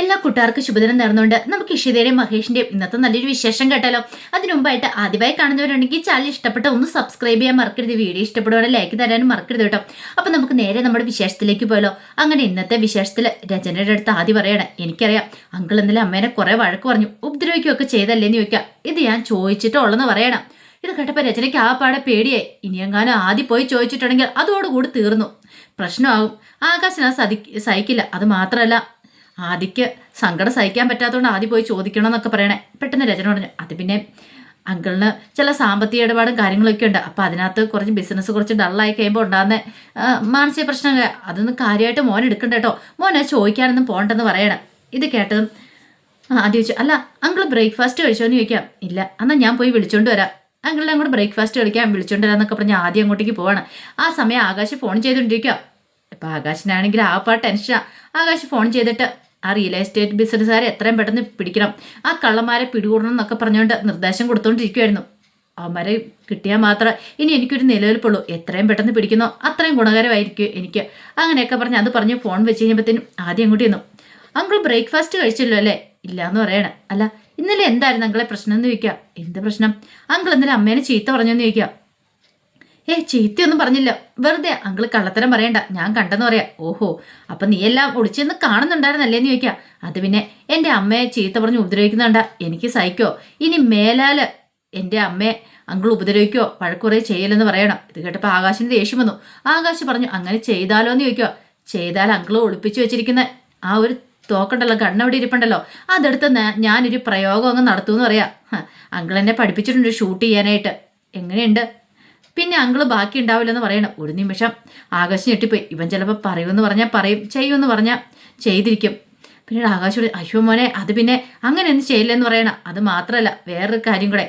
എല്ലാ കൂട്ടുകാർക്കും ശുഭദിനം നേർന്നുകൊണ്ട് നമുക്ക് ഇഷിതയുടെയും മഹേഷിന്റെയും ഇന്നത്തെ നല്ലൊരു വിശേഷം കേട്ടാലോ? അതിനു മുമ്പായിട്ട് ആദ്യമായി കാണുന്നവരുണ്ടെങ്കിൽ ചാനൽ ഇഷ്ടപ്പെട്ട ഒന്ന് സബ്സ്ക്രൈബ് ചെയ്യാൻ മറക്കരുത്. വീഡിയോ ഇഷ്ടപ്പെടുവാണെങ്കിൽ ലൈക്ക് തരാനും മറക്കരുത് കേട്ടോ. അപ്പൊ നമുക്ക് നേരെ നമ്മുടെ വിശേഷത്തിലേക്ക് പോയാലോ? അങ്ങനെ ഇന്നത്തെ വിശേഷത്തിൽ രചനയുടെ അടുത്ത് ആദ്യം പറയണേ എനിക്കറിയാം അങ്കിൾ ഇന്നലെ അമ്മേനെ കുറെ വഴക്ക് പറഞ്ഞു. ഉപദ്രവിക്കുകയൊക്കെ ചെയ്തല്ലേന്ന് ചോദിക്കാം ഇത് ഞാൻ ചോദിച്ചിട്ടുള്ളെന്ന് പറയണം. ഇത് കേട്ടപ്പോൾ രചനയ്ക്ക് ആ പാടെ പേടിയായി. ഇനിയെങ്ങാനും ആദ്യം പോയി ചോദിച്ചിട്ടുണ്ടെങ്കിൽ അതോടുകൂടി തീർന്നു. പ്രശ്നമാകും. ആകാശന സതി സഹിക്കില്ല. അത് മാത്രമല്ല ആദിക്ക് സങ്കടം സഹിക്കാൻ പറ്റാത്തതുകൊണ്ട് ആദ്യം പോയി ചോദിക്കണം എന്നൊക്കെ പറയണേ. പെട്ടെന്ന് രചന പറഞ്ഞു അത് പിന്നെ അങ്കിളിന് ചില സാമ്പത്തിക ഇടപാടും കാര്യങ്ങളൊക്കെ ഉണ്ട്. അപ്പം അതിനകത്ത് കുറച്ച് ബിസിനസ് കുറച്ച് ഡള്ളായി കഴിയുമ്പോൾ ഉണ്ടാകുന്ന മാനസിക പ്രശ്നങ്ങൾ. അതൊന്നും കാര്യമായിട്ട് മോൻ എടുക്കണ്ട കേട്ടോ. മോനെ ചോദിക്കാനൊന്നും പോകണ്ടെന്ന് പറയണം. ഇത് കേട്ടതും ആദ്യം ചോദിച്ചു അല്ല അങ്കിൾ ബ്രേക്ക്ഫാസ്റ്റ് കഴിച്ചോ എന്ന് ചോദിക്കാം. ഇല്ല എന്നാൽ ഞാൻ പോയി വിളിച്ചോണ്ട് വരാം. അങ്കിളിനെ അങ്ങോട്ട് ബ്രേക്ക്ഫാസ്റ്റ് കഴിക്കാൻ വിളിച്ചോണ്ട് വരാന്നൊക്കെ പറഞ്ഞ് ആദ്യം അങ്ങോട്ടേക്ക് പോവാണ്. ആ സമയം ആകാശ് ഫോൺ ചെയ്തുകൊണ്ടിരിക്കുക ഇപ്പം ആകാശിനാണെങ്കിൽ ആ പാ ടെൻഷനാണ് ആകാശ് ഫോൺ ചെയ്തിട്ട് ആ റിയൽ എസ്റ്റേറ്റ് ബിസിനസ്സുകാരെ എത്രയും പെട്ടെന്ന് പിടിക്കണം. ആ കള്ളന്മാരെ പിടികൂടണം എന്നൊക്കെ പറഞ്ഞുകൊണ്ട് നിർദ്ദേശം കൊടുത്തുകൊണ്ടിരിക്കുമായിരുന്നു അവന്മാരെ കിട്ടിയാൽ മാത്രം ഇനി എനിക്കൊരു നിലനിൽപ്പുള്ളൂ. എത്രയും പെട്ടെന്ന് പിടിക്കുന്നോ. അത്രയും ഗുണകരമായിരിക്കും എനിക്ക്. അങ്ങനെയൊക്കെ പറഞ്ഞ് അത് പറഞ്ഞ് ഫോൺ വെച്ച് കഴിഞ്ഞപ്പോഴത്തേനും ആദ്യം അങ്ങോട്ട് ചെന്നു. അങ്കിൾ ബ്രേക്ക്ഫാസ്റ്റ് കഴിച്ചല്ലോ അല്ലേ? ഇല്ല എന്ന് പറയണേ. അല്ല ഇന്നലെ എന്തായിരുന്നു അങ്കളെ പ്രശ്നം എന്ന് ചോദിക്കുക? എന്ത് പ്രശ്നം? അങ്കിൾ ഇന്നലെ അമ്മേനെ ചീത്ത പറഞ്ഞെന്ന് ചോദിക്കുക. ഏ ചീത്തയൊന്നും പറഞ്ഞില്ല. വെറുതെ അങ്കിൾ കള്ളത്തരം പറയണ്ട. ഞാൻ കണ്ടെന്ന് പറയാം. ഓഹോ അപ്പൊ നീ എല്ലാം ഒളിച്ചെന്ന് കാണുന്നുണ്ടായിരുന്നല്ലേന്ന് ചോദിക്കാം. അത് പിന്നെ എന്റെ അമ്മയെ ചീത്ത പറഞ്ഞ് ഉപദ്രവിക്കുന്നുണ്ട എനിക്ക് സഹിക്കോ. ഇനി മേലാൽ എന്റെ അമ്മയെ അങ്കിൾ ഉപദ്രവിക്കോ? പഴക്കുറേ ചെയ്യലെന്ന് പറയണം. ഇത് കേട്ടപ്പോൾ ആകാശിന് ദേഷ്യം വന്നു. ആകാശ് പറഞ്ഞു അങ്ങനെ ചെയ്താലോ? എന്ന് ചോദിക്കുക ചെയ്താൽ അങ്കിൾ ഒളിപ്പിച്ചു വെച്ചിരിക്കുന്ന ആ ഒരു തോക്കണ്ടല്ലോ കണ്ണവിടെ ഇരിപ്പുണ്ടല്ലോ. അതെടുത്ത് ഞാനൊരു പ്രയോഗം അങ്ങ് നടത്തുമെന്ന് പറയാം. അങ്കിൾ എന്നെ പഠിപ്പിച്ചിട്ടുണ്ട് ഷൂട്ട് ചെയ്യാനായിട്ട്. എങ്ങനെയുണ്ട്? പിന്നെ അങ്കിൾ ബാക്കി ഉണ്ടാവില്ലെന്ന് പറയണം. ഒരു നിമിഷം. ആകാശം ഞെട്ടിപ്പോയി. ഇവൻ ചിലപ്പോൾ പറയുമെന്ന് പറഞ്ഞാൽ പറയും. ചെയ്യുമെന്ന് പറഞ്ഞാൽ ചെയ്തിരിക്കും. പിന്നീട് ആകാശോട് അയ്യോ മോനെ അത് പിന്നെ അങ്ങനെ ഒന്നും ചെയ്യില്ലെന്ന് പറയണം. അത് മാത്രമല്ല വേറൊരു കാര്യം കൂടെ.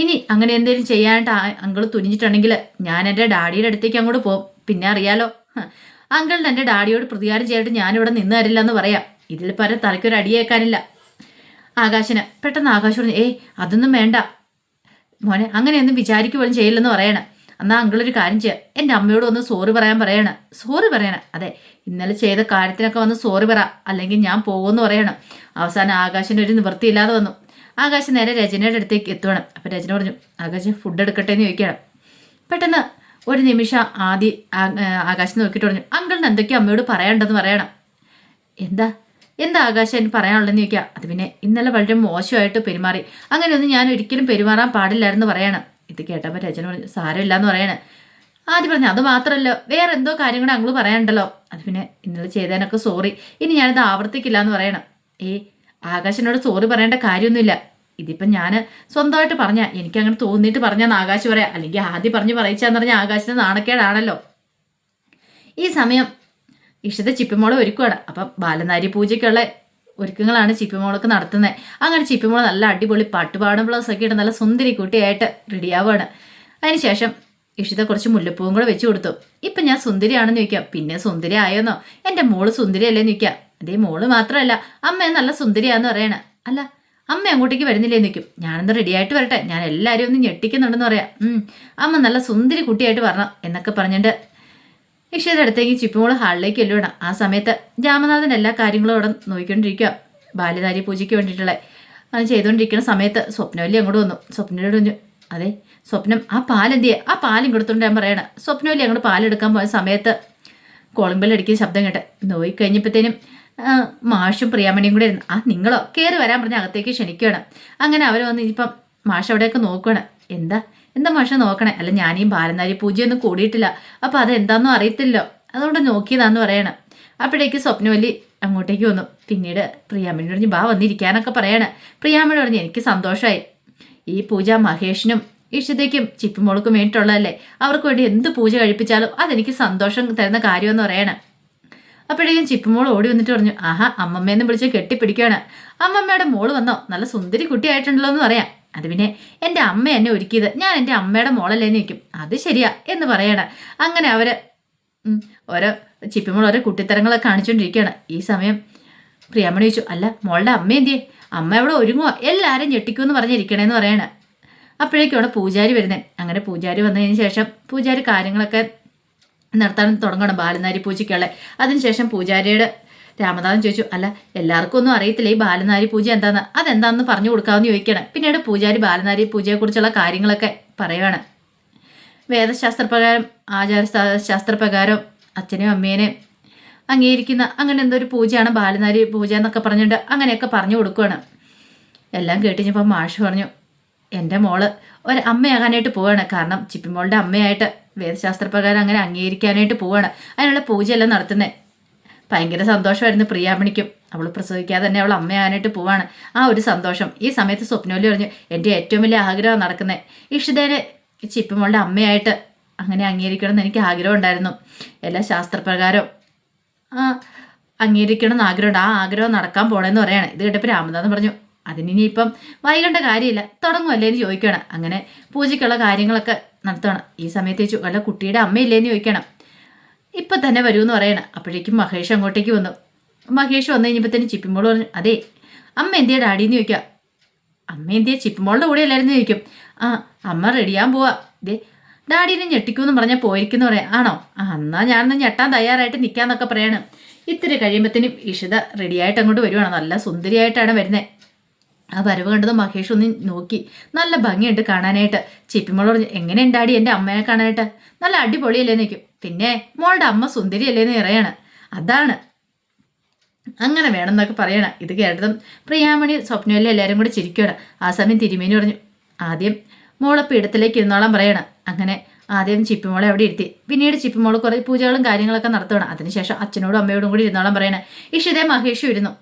ഇനി അങ്ങനെ എന്തെങ്കിലും ചെയ്യാനായിട്ട് അങ്കിൾ തുനിഞ്ഞിട്ടുണ്ടെങ്കിൽ ഞാൻ എന്റെ ഡാഡിയുടെ അടുത്തേക്ക് അങ്ങോട്ട് പോകും പിന്നെ അറിയാലോ. അങ്കിളിന് എന്റെ ഡാഡിയോട് പ്രതികാരം ചെയ്തിട്ട് ഞാനിവിടെ നിന്ന് തരില്ല എന്ന് പറയാം ഇതിൽ പരം തലയ്ക്കൊരു അടിയേക്കാനില്ല ആകാശന് പെട്ടെന്ന് ആകാശ് പറഞ്ഞു ഏയ് അതൊന്നും വേണ്ട. മോനെ അങ്ങനെയൊന്നും വിചാരിക്കുപോലും ചെയ്യില്ലെന്ന് പറയണം. എന്നാൽ അങ്കിളൊരു കാര്യം ചെയ്യാം. എന്റെ അമ്മയോട് ഒന്ന് സോറി പറയാൻ പറയണം. സോറി പറയണം. അതെ ഇന്നലെ ചെയ്ത കാര്യത്തിനൊക്കെ വന്ന് സോറി പറ. അല്ലെങ്കിൽ ഞാൻ പോകുമെന്ന് പറയണം. അവസാനം ആകാശിന്റെ ഒരു നിവൃത്തിയില്ലാതെ വന്നു. ആകാശ് നേരെ രചനയുടെ അടുത്തേക്ക് എത്തുകയാണ് അപ്പം രചന പറഞ്ഞു ആകാശ് ഫുഡ് എടുക്കട്ടെ എന്ന് ചോദിക്കുകയാണ്. പെട്ടെന്ന് ഒരു നിമിഷം ആദ്യ ആകാശം നോക്കിയിട്ട് പറഞ്ഞു അങ്കിളിന് എന്തൊക്കെയോ അമ്മയോട് പറയണ്ടെന്ന് പറയണം. എന്താ? എന്താ ആകാശം എനിക്ക് പറയാനുള്ളതെന്ന് ചോദിക്കുക അത് പിന്നെ ഇന്നലെ വളരെ മോശമായിട്ട് പെരുമാറി. അങ്ങനെയൊന്നും ഞാൻ ഒരിക്കലും പെരുമാറാൻ പാടില്ലായിരുന്നു പറയണം. ഇത് കേട്ടപ്പോൾ രചന പറഞ്ഞു സാരമില്ല എന്ന് പറയണേ. ആദ്യം പറഞ്ഞു അത് മാത്രമല്ല വേറെ എന്തോ കാര്യം കൂടെ അങ്ങൾ അത് പിന്നെ ഇന്നലെ ചെയ്തതിനൊക്കെ സോറി ഇനി ഞാനിത് ആവർത്തിക്കില്ല എന്ന് പറയണം. ഏ ആകാശനോട് സോറി പറയേണ്ട കാര്യമൊന്നുമില്ല. ഇതിപ്പം ഞാൻ സ്വന്തമായിട്ട് പറഞ്ഞ. എനിക്ക് അങ്ങനെ തോന്നിയിട്ട് പറഞ്ഞാന്ന് ആകാശ് പറയാം. അല്ലെങ്കിൽ ആദ്യം പറഞ്ഞ് പറയിച്ചാന്ന് പറഞ്ഞാൽ ആകാശിന് നാണക്കേടാണല്ലോ. ഈ സമയം ഇഷ്ടത്തെ ചിപ്പിമോളെ ഒരുക്കുവാണ്. അപ്പം ബാലനാരി പൂജയ്ക്കുള്ള ഒരുക്കങ്ങളാണ് ചിപ്പിമോളൊക്കെ നടത്തുന്നത് അങ്ങനെ ചിപ്പിമോൾ നല്ല അടിപൊളി പാട്ട് ബ്ലൗസ് ഒക്കെ ഇട്ട് നല്ല സുന്ദരി കുട്ടിയായിട്ട് റെഡിയാവുകയാണ് അതിനുശേഷം ഇഷിത കുറച്ച് മുല്ലപ്പൂവും കൂടെ വെച്ച് കൊടുത്തു. ഇപ്പം ഞാൻ സുന്ദരിയാണെന്ന് ചോദിക്കാം. പിന്നെ സുന്ദരി ആയോന്നോ എന്റെ മോൾ സുന്ദരിയല്ലേന്ന് ചോദിക്കാം. അതേ മോൾ മാത്രമല്ല അമ്മ നല്ല സുന്ദരിയാന്ന് പറയണേ. അല്ല അമ്മ അങ്ങോട്ടേക്ക് വരുന്നില്ലേ നിൽക്കും ഞാനൊന്ന് റെഡി ആയിട്ട് വരട്ടെ? ഞാൻ എല്ലാവരും ഒന്ന് ഞെട്ടിക്കുന്നുണ്ടെന്ന് പറയാം. അമ്മ നല്ല സുന്ദരി കുട്ടിയായിട്ട് വരണം എന്നൊക്കെ പറഞ്ഞിട്ട് ഇഷയുടെ അടുത്തേക്ക് ചിപ്പുമോൾ ഹാളിലേക്ക് എല്ലുവിടാം. ആ സമയത്ത് രാമനാഥൻ എല്ലാ കാര്യങ്ങളും അവിടെ നോക്കിക്കൊണ്ടിരിക്കുക. ബാല്യധാരി പൂജയ്ക്ക് വേണ്ടിയിട്ടുള്ള അത് ചെയ്തുകൊണ്ടിരിക്കുന്ന സമയത്ത് സ്വപ്നവല്ലി അങ്ങോട്ട് വന്നു. സ്വപ്നയോട് പറഞ്ഞു അതെ സ്വപ്നം ആ പാലെന്തിയെ? ആ പാലും കൊടുത്തോണ്ട് ഞാൻ പറയണ. സ്വപ്നവല്ലി അങ്ങോട്ട് പാലെടുക്കാൻ പോയ സമയത്ത് കോളിംബെൽ അടിക്കുന്ന ശബ്ദം കേട്ട് നോയി കഴിഞ്ഞപ്പോഴത്തേനും മാഷും പ്രിയാമണിയും കൂടെ ഇരുന്നു ആ നിങ്ങളോ? കയറി വരാൻ പറഞ്ഞ അകത്തേക്ക് ക്ഷണിക്കുകയാണ്. അങ്ങനെ അവർ വന്ന് ഇനിയിപ്പം മാഷ് അവിടെയൊക്കെ നോക്കുകയാണ് എന്താ? എന്താ മാഷ നോക്കണേ? അല്ല ഞാനീ ബാലനാരി പൂജയൊന്നും കൂടിയിട്ടില്ല. അപ്പോൾ അതെന്താണെന്നും അറിയത്തില്ലോ അതുകൊണ്ട് നോക്കിയതാന്ന് പറയണം. അപ്പോഴേക്ക് സ്വപ്നവല്ലി അങ്ങോട്ടേക്ക് വന്നു. പിന്നീട് പ്രിയാമണി പറഞ്ഞു ബാ വന്നിരിക്കാനൊക്കെ പറയണേ. പ്രിയാമണി പറഞ്ഞു എനിക്ക് സന്തോഷമായി ഈ പൂജ മഹേഷിനും ഇഷ്ടത്തേക്കും ചിപ്പിമോൾക്കും വേണ്ടിയിട്ടുള്ളതല്ലേ? അവർക്ക് വേണ്ടി എന്ത് പൂജ കഴിപ്പിച്ചാലും അതെനിക്ക് സന്തോഷം തരുന്ന കാര്യമെന്ന് പറയണേ. അപ്പോഴേക്കും ചിപ്പിമോൾ ഓടി വന്നിട്ട് പറഞ്ഞു ആഹാ അമ്മമ്മേന്ന് വിളിച്ച് കെട്ടിപ്പിടിക്കുകയാണ്. അമ്മമ്മയുടെ മോൾ വന്നോ? നല്ല സുന്ദരി കുട്ടിയായിട്ടുണ്ടല്ലോ എന്ന് പറയാം. അത് പിന്നെ എന്റെ അമ്മ എന്നെ ഒരുക്കിയത്. ഞാൻ എന്റെ അമ്മയുടെ മോളല്ലേ നിൽക്കും അത് ശരിയാ എന്ന് പറയണ. അങ്ങനെ അവർ ഉം, ഓരോ ചിപ്പിമോൾ ഓരോ കുട്ടിത്തരങ്ങളൊക്കെ കാണിച്ചുകൊണ്ടിരിക്കുകയാണ് ഈ സമയം പ്രിയാമണി ചോദിച്ചു അല്ല മോളുടെ അമ്മ എന്തിയെ? അമ്മ എവിടെ ഒരുങ്ങുക എല്ലാവരും ഞെട്ടിക്കുമെന്ന് പറഞ്ഞിരിക്കണേന്ന് പറയണ. അവിടെ പൂജാരി വരുന്നത് അങ്ങനെ പൂജാരി വന്നതിന് ശേഷം പൂജാരി കാര്യങ്ങളൊക്കെ നടത്താൻ തുടങ്ങണം. ബാലനാരി പൂജയ്ക്കുള്ള അതിനുശേഷം പൂജാരിയുടെ രാമനാഥൻ ചോദിച്ചു അല്ല എല്ലാവർക്കും ഒന്നും അറിയത്തില്ല ഈ ബാലനാരി പൂജ എന്താന്ന്? അതെന്താന്ന് പറഞ്ഞു കൊടുക്കാമെന്ന് ചോദിക്കണം. പിന്നീട് പൂജാരി ബാലനാരി പൂജയെക്കുറിച്ചുള്ള കാര്യങ്ങളൊക്കെ പറയുകയാണ് വേദശാസ്ത്രപ്രകാരം ആചാര ശാസ്ത്രപ്രകാരം അച്ഛനെയും അമ്മേനെയും അംഗീകരിക്കുന്ന അങ്ങനെ എന്തോ ഒരു പൂജയാണ് ബാലനാരി പൂജ എന്നൊക്കെ പറഞ്ഞിട്ട് അങ്ങനെയൊക്കെ പറഞ്ഞു കൊടുക്കുകയാണ് എല്ലാം കേട്ടിഞ്ഞപ്പോൾ മാഷ് പറഞ്ഞു എന്റെ മോൾ ഒരു അമ്മയാകാനായിട്ട് പോവാണ്. കാരണം ചിപ്പിമോളുടെ അമ്മയായിട്ട് വേദശാസ്ത്രപ്രകാരം അങ്ങനെ അംഗീകരിക്കാനായിട്ട് പോവാണ്. അതിനുള്ള പൂജയെല്ലാം നടത്തുന്നത് ഭയങ്കര സന്തോഷമായിരുന്നു പ്രിയാമണിക്കും അവൾ പ്രസവിക്കാതെ തന്നെ അവൾ അമ്മയാനായിട്ട് പോവാണ്. ആ ഒരു സന്തോഷം. ഈ സമയത്ത് സ്വപ്നോലി പറഞ്ഞു എന്റെ ഏറ്റവും വലിയ ആഗ്രഹം നടക്കുന്നത് ഇഷിതേനെ ചിപ്പമോളുടെ അമ്മയായിട്ട് അങ്ങനെ അംഗീകരിക്കണം എന്ന് എനിക്ക് ആഗ്രഹം ഉണ്ടായിരുന്നു എല്ലാ ശാസ്ത്രപ്രകാരം അംഗീകരിക്കണം എന്ന് ആഗ്രഹമുണ്ട്. ആ ആഗ്രഹം നടക്കാൻ പോണെന്ന് പറയാണ്. ഇത് കേട്ടപ്പോൾ രാമദാസ് പറഞ്ഞു അതിനിപ്പം വൈകേണ്ട കാര്യമില്ല. തുടങ്ങുമല്ലേ എന്ന് ചോദിക്കണം അങ്ങനെ പൂജയ്ക്കുള്ള കാര്യങ്ങളൊക്കെ നടത്തണം ഈ സമയത്ത് വെച്ചു അല്ല കുട്ടിയുടെ അമ്മയില്ലേന്ന് ചോദിക്കണം ഇപ്പം തന്നെ വരുമെന്ന് പറയണം. അപ്പോഴേക്കും മഹേഷ് അങ്ങോട്ടേക്ക് വന്നു. മഹേഷ് വന്നു കഴിഞ്ഞപ്പോൾ ചിപ്പിമോൾ പറഞ്ഞു അതെ അമ്മ എന്തിയാ ഡാഡിന്ന് ചോദിക്കുക അമ്മ എന്തിയാ ചിപ്പിമോളുടെ കൂടെ അല്ലായിരുന്നു? ചോദിക്കും. ആ അമ്മ റെഡിയാൻ പോവാ. ദേ ഡാഡിനെ ഞെട്ടിക്കുമെന്ന് പറഞ്ഞാൽ പോയിരിക്കുന്ന പറയാം. ആണോ? ആ എന്നാൽ ഞാനൊന്ന് ഞെട്ടാൻ തയ്യാറായിട്ട് നിൽക്കാന്നൊക്കെ പറയാണ്. ഇത്തിരി കഴിയുമ്പോഴത്തേനും ഇഷിത റെഡിയായിട്ട് അങ്ങോട്ട് വരുവാണ്. നല്ല സുന്ദരിയായിട്ടാണ് വരുന്നത് ആ വരവ് കണ്ടത് മഹേഷ് ഒന്ന് നോക്കി. നല്ല ഭംഗിയുണ്ട് കാണാനായിട്ട്. ചിപ്പിമോൾ പറഞ്ഞു എങ്ങനെയുണ്ട് ഡാഡി എന്റെ അമ്മയെ കാണാനായിട്ട്? നല്ല അടിപൊളിയല്ലേ നിൽക്കും പിന്നെ മോളുടെ അമ്മ സുന്ദരി സുന്ദരിയല്ലേന്ന് പറയാണ്. അതാണ്. അങ്ങനെ വേണം എന്നൊക്കെ പറയണം. ഇത് കേട്ടതും പ്രിയാമണി സ്വപ്നയിലെ എല്ലാവരും കൂടി ചിരിക്കുകയാണ്. ആ സമയം തിരുമേനി പറഞ്ഞു ആദ്യം മോളെ പീഠത്തിലേക്ക് ഇരുന്നോളാൻ പറയണം. അങ്ങനെ ആദ്യം ചിപ്പിമോളെ അവിടെ ഇരുത്തി. പിന്നീട് ചിപ്പിമോളെ കുറേ പൂജകളും കാര്യങ്ങളൊക്കെ നടത്തണം അതിനുശേഷം അച്ഛനോടും അമ്മയോടും കൂടി ഇരുന്നോളാൻ പറയണം. ഇഷിതേ മഹേഷും ഇരുന്നു.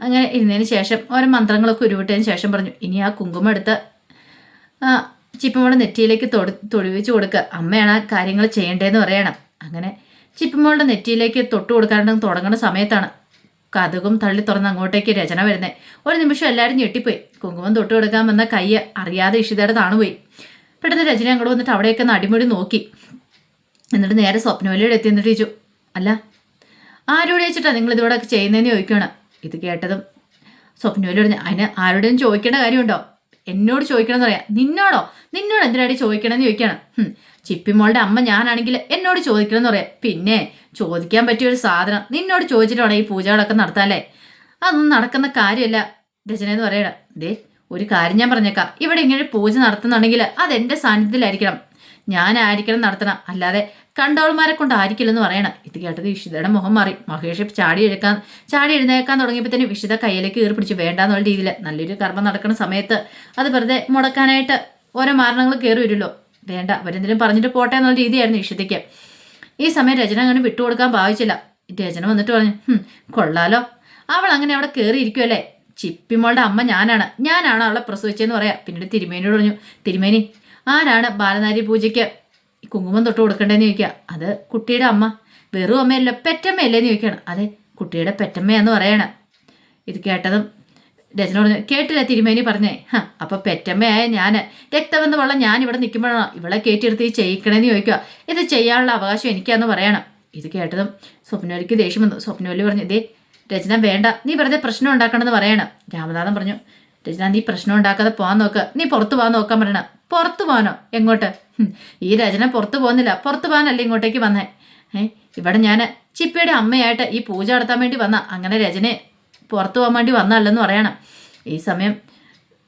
അങ്ങനെ ഇരുന്നതിന് ശേഷം ഓരോ മന്ത്രങ്ങളൊക്കെ ഉരുവിട്ടതിന് ശേഷം പറഞ്ഞു ഇനി ആ കുങ്കുമം എടുത്ത് ചിപ്പിമോളെ നെറ്റിയിലേക്ക് തൊടു തൊടിവിച്ച് കൊടുക്കുക അമ്മയാണ് ആ കാര്യങ്ങൾ ചെയ്യേണ്ടതെന്ന് പറയണം. അങ്ങനെ ചിപ്പമോളുടെ നെറ്റിയിലേക്ക് തൊട്ട് കൊടുക്കാണ്ട് തുടങ്ങുന്ന സമയത്താണ് കഥകും തള്ളി തുറന്ന് അങ്ങോട്ടേക്ക് രചന വരുന്നത് ഒരു നിമിഷം എല്ലാവരും ഞെട്ടിപ്പോയി. കുങ്കുമം തൊട്ട് കൊടുക്കാൻ വന്ന കൈ അറിയാതെ ഇഷിതയുടെ താണുപോയി. പെട്ടെന്ന് രചന അങ്ങോട്ട് വന്നിട്ട് അവിടെയൊക്കെ നടിമുടി നോക്കി. എന്നിട്ട് നേരെ സ്വപ്നവലിയുടെ എത്തി എന്നിട്ട് ചോദിച്ചു അല്ല ആരോട് ചോദിച്ചിട്ടാ നിങ്ങൾ ഇതോടൊക്കെ ചെയ്യുന്നതെന്ന് ചോദിക്കുകയാണ് ഇത് കേട്ടതും സ്വപ്നവലി പറഞ്ഞു അതിന് ആരോടും ചോദിക്കേണ്ട കാര്യമുണ്ടോ? എന്നോട് ചോദിക്കണമെന്ന് പറയാം. നിന്നോടോ? നിന്നോട് എന്തിനാടി ചോദിക്കണമെന്ന് ചോദിക്കണം. ചിപ്പിമോളുടെ അമ്മ ഞാനാണെങ്കിൽ എന്നോട് ചോദിക്കണമെന്ന് പറയാം. പിന്നെ ചോദിക്കാൻ പറ്റിയ ഒരു സാധനം നിന്നോട് ചോദിച്ചിട്ട് ഈ പൂജകളൊക്കെ നടത്താല്ലേ അതൊന്നും നടക്കുന്ന കാര്യമല്ല രചന എന്ന് പറയണം. ദേ ഒരു കാര്യം ഞാൻ പറഞ്ഞേക്കാം. ഇവിടെ ഇങ്ങനെ പൂജ നടത്തുന്നുണ്ടെങ്കിൽ അതെന്റെ സാന്നിധ്യത്തിലായിരിക്കണം. ഞാനായിരിക്കണം നടത്തണം. അല്ലാതെ കണ്ടവൾമാരെ കൊണ്ട് ആയിരിക്കില്ലെന്ന് പറയണം. ഇത് കേട്ടത് വിഷിതയുടെ മുഖം മാറി. മഹേഷ് ചാടി എഴുക്കാൻ ചാടി എഴുന്നേക്കാൻ തുടങ്ങിയപ്പോൾ തന്നെ വിഷിത കയ്യിലേക്ക് കീറി പിടിച്ചു വേണ്ടാന്നുള്ള രീതിയിൽ നല്ലൊരു കർമ്മം നടക്കുന്ന സമയത്ത് അത് വെറുതെ മുടക്കാനായിട്ട് ഓരോ മാരണങ്ങൾ കയറി വരുമല്ലോ. വേണ്ട അവരെന്തെങ്കിലും പറഞ്ഞിട്ട് പോട്ടെ എന്നുള്ള രീതിയായിരുന്നു വിഷിതയ്ക്ക് ഈ സമയം രചന അങ്ങനെ വിട്ടുകൊടുക്കാൻ ഭാവിച്ചില്ല. രചന വന്നിട്ട് പറഞ്ഞു കൊള്ളാലോ. അവൾ അങ്ങനെ അവിടെ കയറിയിരിക്കുമല്ലേ ചിപ്പിമോളുടെ അമ്മ ഞാനാണ്. ഞാനാണ് അവളെ പ്രസവിച്ചതെന്ന് പറയാം. പിന്നീട് തിരുമേനിയോട് പറഞ്ഞു തിരുമേനി ആരാണ് ബാലനാരി പൂജയ്ക്ക് കുങ്കുമം തൊട്ട് കൊടുക്കേണ്ടതെന്ന് ചോദിക്കുക? അത് കുട്ടിയുടെ അമ്മ. വെറും അമ്മയല്ല പെറ്റമ്മയല്ലേന്ന് ചോദിക്കണം അതെ കുട്ടിയുടെ പെറ്റമ്മയെന്ന് പറയണം. ഇത് കേട്ടതും രചന പറഞ്ഞു കേട്ടില്ല തിരുമേനി പറഞ്ഞേ? ഹാ അപ്പൊ പെറ്റമ്മയായ ഞാൻ രക്തമെന്ന് വെള്ളം ഞാൻ ഇവിടെ നിൽക്കുമ്പോഴാണോ ഇവളെ കയറ്റിയെടുത്ത് ഈ ചെയ്യിക്കണേന്ന് ചോദിക്കുക. ഇത് ചെയ്യാനുള്ള അവകാശം എനിക്കാന്ന് പറയണം. ഇത് കേട്ടതും സ്വപ്നവലിക്ക് ദേഷ്യം വന്നു. സ്വപ്നവലി പറഞ്ഞു ഇതേ രചന വേണ്ട. നീ വെറുതെ പ്രശ്നം ഉണ്ടാക്കണമെന്ന് പറയണം. രാമനാഥൻ പറഞ്ഞു രചന നീ പ്രശ്നം ഉണ്ടാക്കാതെ പോകാൻ നോക്ക്. നീ പുറത്തു പോകാൻ നോക്കാൻ പറയണം. പുറത്തു പോകാനോ? എങ്ങോട്ട്? ഈ രചന പുറത്തു പോകുന്നില്ല. പുറത്തു പോകാനല്ലേ ഇങ്ങോട്ടേക്ക് വന്നേ? ഏ ഇവിടെ ഞാൻ ചിപ്പിയുടെ അമ്മയായിട്ട് ഈ പൂജ നടത്താൻ വേണ്ടി വന്ന. അങ്ങനെ രചനയെ പുറത്തു പോകാൻ വേണ്ടി വന്നല്ലെന്ന് പറയണം. ഈ സമയം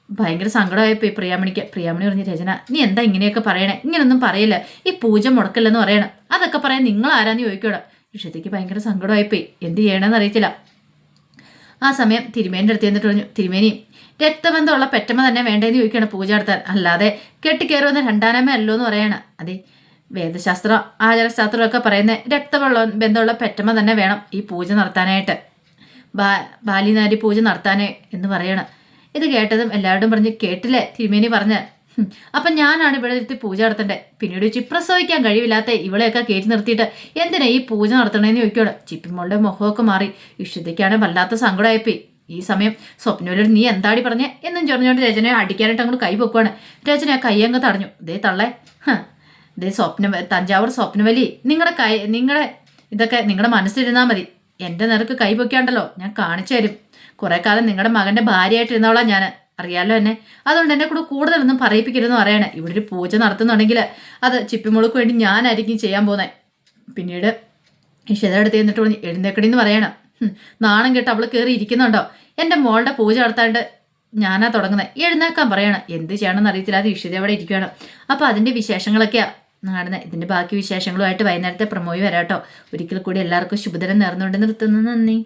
ഭയങ്കര സങ്കടമായിപ്പോയി പ്രിയാമണിക്ക് പ്രിയാമണി പറഞ്ഞ രചന നീ എന്താ ഇങ്ങനെയൊക്കെ പറയണേ? ഇങ്ങനൊന്നും പറയില്ല. ഈ പൂജ മുടക്കില്ലെന്ന് പറയണം. അതൊക്കെ പറയാൻ നിങ്ങൾ ആരാന്ന് ചോദിക്കണം ഇഷത്തേക്ക് ഭയങ്കര സങ്കടമായിപ്പോയി എന്ത് ചെയ്യണമെന്ന് അറിയത്തില്ല. ആ സമയം തിരുമേന്റെ അടുത്ത് എന്നിട്ട് പറഞ്ഞു തിരുമേനി രക്തബന്ധമുള്ള പെറ്റമ്മ തന്നെ വേണ്ടതെന്ന് ചോദിക്കുകയാണ് പൂജ നടത്താൻ. അല്ലാതെ കെട്ടിക്കയറുന്ന രണ്ടാനമ്മ അല്ലോ എന്ന് പറയാണ്. അതെ വേദശാസ്ത്രം ആചാരശാസ്ത്രം ഒക്കെ പറയുന്നത് രക്തമുള്ള ബന്ധമുള്ള പെറ്റമ്മ തന്നെ വേണം ഈ പൂജ നടത്താനായിട്ട്. ബാ ബാലിനാരി പൂജ നടത്താനേ എന്ന് പറയണം. ഇത് കേട്ടതും എല്ലാവരും പറഞ്ഞ് കേട്ടില്ലേ? തിരുമേനി പറഞ്ഞ് അപ്പൊ ഞാനാണ് ഇവിടെ ഇരുത്തി പൂജ നടത്തണ്ടേ? പിന്നീട് ചിപ്പ് പ്രസവിക്കാൻ കഴിവില്ലാത്ത ഇവളെയൊക്കെ കയറ്റി നിർത്തിയിട്ട് എന്തിനാ ഈ പൂജ നടത്തണേന്ന് ചോദിക്കോട് ചിപ്പിമോളുടെ മുഖമൊക്കെ മാറി. ഇഷ്ടത്തേക്കാണ് വല്ലാത്ത സങ്കടമായിപ്പോയി. ഈ സമയം സ്വപ്നോലോട് നീ എന്താടി പറഞ്ഞേ എന്നും ചൊറിഞ്ഞോണ്ട് രചനയെ അടിക്കാനായിട്ട് അങ്ങോട്ട് കൈ പൊക്കുവാണ്. രചന കൈ അങ്ങ് തടഞ്ഞു. ദേ തള്ളേ. ദേ സ്വപ്ന തഞ്ചാവൂർ സ്വപ്നവലി. നിങ്ങളുടെ കൈ നിങ്ങളുടെ ഇതൊക്കെ നിങ്ങളുടെ മനസ്സിലിരുന്നാൽ മതി. എന്റെ നിറക്ക് കൈ പൊക്കിയാണ്ടല്ലോ. ഞാൻ കാണിച്ചു തരും. കുറെ കാലം നിങ്ങളുടെ മകന്റെ ഭാര്യയായിട്ടിരുന്നോളാം ഞാൻ അറിയാലോ എന്നെ. അതുകൊണ്ട് എന്നെ കൂടെ കൂടുതലൊന്നും പറയിപ്പിക്കരുതെന്ന് പറയണേ. ഇവിടെ ഒരു പൂജ നടത്തുന്നുണ്ടെങ്കിൽ അത് ചിപ്പിമുളക്ക് വേണ്ടി ഞാനായിരിക്കും ചെയ്യാൻ പോകുന്നത് പിന്നീട് ഇഷിത ചെന്നിട്ട് പറഞ്ഞു എഴുന്നേക്കടിന്ന് പറയണം. നാണം കേട്ട് അവൾ കയറി ഇരിക്കുന്നുണ്ടോ? എന്റെ മോളുടെ പൂജ നടത്താണ്ട് ഞാനാ തുടങ്ങുന്നത് എഴുന്നേക്കാൻ പറയണം. എന്ത് ചെയ്യണമെന്ന് അറിയത്തില്ല അത് ഇഷിത അവിടെ ഇരിക്കുകയാണ് അപ്പോൾ അതിന്റെ വിശേഷങ്ങളൊക്കെയാ നടന്നത് ഇതിന്റെ ബാക്കി വിശേഷങ്ങളുമായിട്ട് വൈകുന്നേരത്തെ പ്രമോയി വരാട്ടോ. ഒരിക്കൽ കൂടി എല്ലാവർക്കും ശുഭദിനം നേർന്നുകൊണ്ട് നിർത്തുന്നു. നന്ദി.